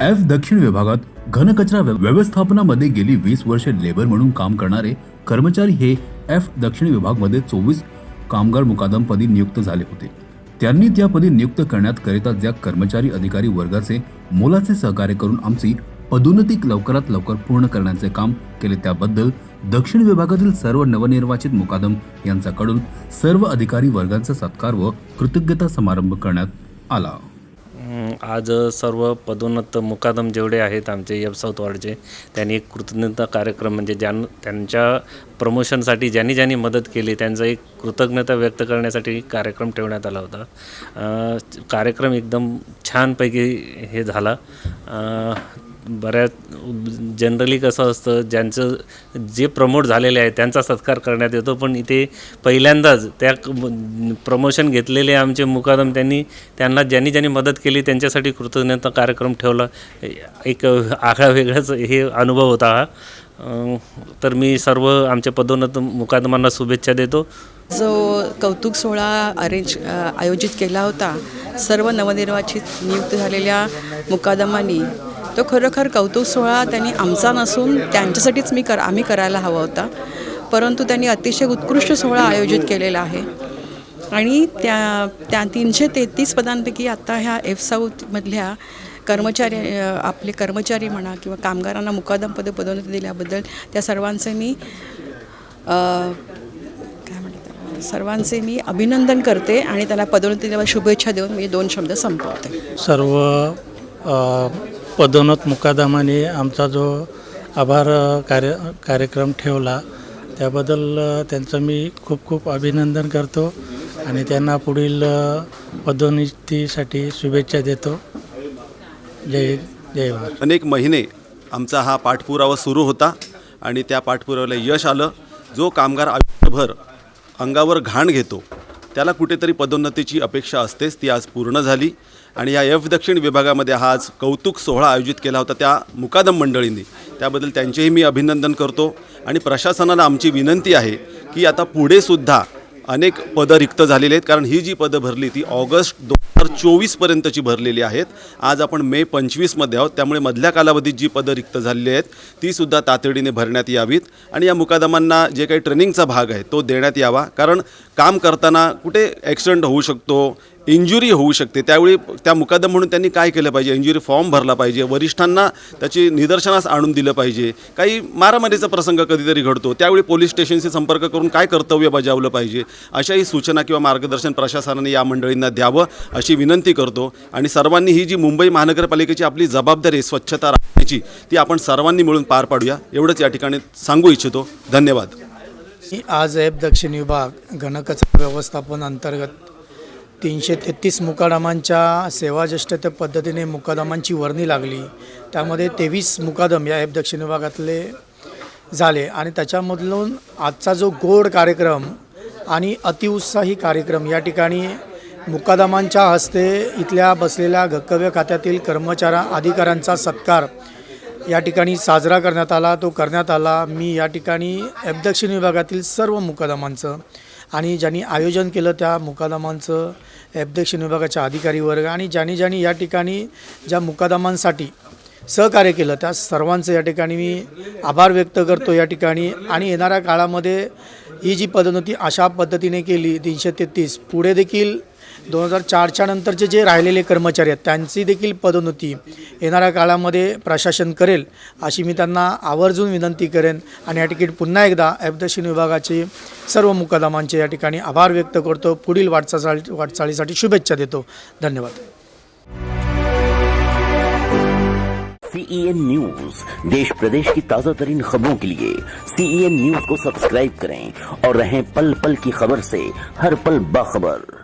F दक्षिण विभागात घनकचरा व्य- व्यवस्थापनामध्ये गेली वीस वर्षे लेबर म्हणून काम करणारे कर्मचारी हे एफ दक्षिण विभागमध्ये चोवीस कामगार मुकादमपदी नियुक्त झाले होते. त्यांनी त्या पदी नियुक्त करण्यात करिता ज्या कर्मचारी अधिकारी वर्गाचे मोलाचे सहकार्य करून आमची पदोन्नती लवकरात लवकर पूर्ण करण्याचे काम केले त्याबद्दल दक्षिण विभागातील सर्व नवनिर्वाचित मुकादम यांच्याकडून सर्व अधिकारी वर्गांचा सत्कार व कृतज्ञता समारंभ करण्यात आला. आज सर्व पदोन्नत मुकादम जेवढे आहेत आमचे एफ साऊथ वॉर्डचे त्यांनी एक कृतज्ञता कार्यक्रम म्हणजे ज्यां त्यांच्या प्रमोशनसाठी ज्यांनी ज्यांनी मदत केली त्यांचा एक कृतज्ञता व्यक्त करण्यासाठी कार्यक्रम ठेवण्यात आला होता. कार्यक्रम एकदम छानपैकी हे झाला. बऱ्याच जनरली कसं असतं ज्यांचं जे प्रमोट झालेले आहे त्यांचा सत्कार करण्यात येतो पण इथे पहिल्यांदाच त्या प्रमोशन घेतलेले आमचे मुकादम त्यांनी त्यांना ज्यांनी ज्यांनी मदत केली त्यांच्यासाठी कृतज्ञता कार्यक्रम ठेवला. एक आगळा वेगळाच हे अनुभव होता हा. तर मी सर्व आमच्या पदोन्नत मुकादमांना शुभेच्छा देतो. जो कौतुक सोहळा अरेंज आयोजित केला होता सर्व नवनिर्वाचित नियुक्त झालेल्या मुकादमांनी तो खरोखर कौतुक सोहळा त्यांनी आमचा नसून त्यांच्यासाठीच मी कर आम्ही करायला हवा होता. परंतु त्यांनी अतिशय उत्कृष्ट सोहळा आयोजित केलेला आहे. आणि त्या त्या तीनशे तेहतीस पदांपैकी आता ह्या एफ साऊथमधल्या कर्मचारी आपले कर्मचारी म्हणा किंवा कामगारांना मुकादम पद पदोन्नती दिल्याबद्दल त्या सर्वांचे मी काय म्हणतात सर्वांचे मी अभिनंदन करते आणि त्यांना पदोन्नती दिल्यावर शुभेच्छा देऊन मी दोन शब्द संपवते. सर्व पदोन्नत मुकादमाने आमचा जो आभार कार्य कार्यक्रम ठेवला त्याबद्दल त्यांचं मी खूप खूप अभिनंदन करतो आणि त्यांना पुढील पदोन्नतीसाठी शुभेच्छा देतो. जय जय अनेक महिने आमचा हा पाठपुरावा सुरू होता आणि त्या पाठपुराव्याला यश आलं. जो कामगार आयुष्यभर अंगावर घाण घेतो त्याला कुठेतरी पदोन्नतीची अपेक्षा असतेच ती आज पूर्ण झाली. आणि या एफ दक्षिण विभागामध्ये हा आज कौतुक सोहळा आयोजित केला होता त्या मुकादम मंडळींनी. त्याबद्दल त्यांचेही मी अभिनंदन करतो. आणि प्रशासनाला आमची विनंती आहे की आता पुढेसुद्धा अनेक पदं रिक्त झालेली आहेत. कारण ही जी पदं भरली ती ऑगस्ट दोन हजार चोवीसपर्यंतची भरलेली आहेत. आज आपण मे पंचवीसमध्ये आहोत. त्यामुळे मधल्या कालावधीत जी पदं रिक्त झालेली आहेत तीसुद्धा तातडीने भरण्यात यावीत. आणि या मुकादमांना जे काही ट्रेनिंगचा भाग आहे तो देण्यात यावा. कारण काम करताना कुठे ॲक्सिडेंट होऊ शकतो इंजुरी होऊ शकते. त्यावेळी त्या मुकादम म्हणून त्यांनी काय केलं पाहिजे? इंजुरी फॉर्म भरला पाहिजे. वरिष्ठांना त्याची निदर्शनास आणून दिलं पाहिजे. काही मारामारीचा प्रसंग कधीतरी घडतो. त्यावेळी पोलीस स्टेशनशी संपर्क करून काय कर्तव्य बजावलं पाहिजे? अशाही सूचना किंवा मार्गदर्शन प्रशासनाने या मंडळींना द्यावं अशी विनंती करतो. आणि सर्वांनी ही जी मुंबई महानगरपालिकेची आपली जबाबदारी स्वच्छता राखण्याची ती आपण सर्वांनी मिळून पार पाडूया. एवढंच या ठिकाणी सांगू इच्छितो. धन्यवाद. आज ॲप दक्षिण विभाग घनकचरा व्यवस्थापन अंतर्गत तीनशे तेहतीस मुकादमांच्या सेवाज्येष्ठते पद्धतीने मुकादमांची वर्णी लागली. त्यामध्ये तेवीस मुकादम या ॲप दक्षिण विभागातले झाले. आणि त्याच्यामधून आजचा जो गोड कार्यक्रम आणि अतिउत्साही कार्यक्रम या ठिकाणी मुकादमांच्या हस्ते इथल्या बसलेल्या गक्कव्य खात्यातील कर्मचाऱ्या अधिकाऱ्यांचा सत्कार या ठिकाणी साजरा करण्यात आला. तो करण्यात आला. मी या ठिकाणी एफ दक्षिण विभागातील सर्व मुकादमांचं आणि ज्यांनी आयोजन केलं त्या मुकादमांचं अध्यक्ष दक्षिण विभागाच्या अधिकारी वर्ग आणि ज्यांनी ज्यांनी या ठिकाणी ज्या मुकादमांसाठी सहकार्य केलं त्या सर्वांचं या ठिकाणी मी आभार व्यक्त करतो या ठिकाणी. आणि येणाऱ्या काळामध्ये ही जी पदोन्नती अशा पद्धतीने केली. तीनशे तेहतीस. पुढे देखील दोन हजार चारच्या नंतरचे जे राहिलेले कर्मचारी आहेत त्यांची देखील पदोन्नती येणाऱ्या काळामध्ये प्रशासन करेल अशी मी त्यांना आवर्जून विनंती करेन. आणि या ठिकाणी पुन्हा एकदा एफ दक्षिण विभागाचे सर्व मुकादमांचे या ठिकाणी आभार व्यक्त करतो. पुढील वाटचाल वाटचालीसाठी शुभेच्छा देतो. धन्यवाद. सीईएन न्यूज देश प्रदेश की ताजा तरीन खबरों के लिए सीईएन न्यूज को सब्सक्राइब करें और रहें पल पल की खबर से हर पल बाखबर।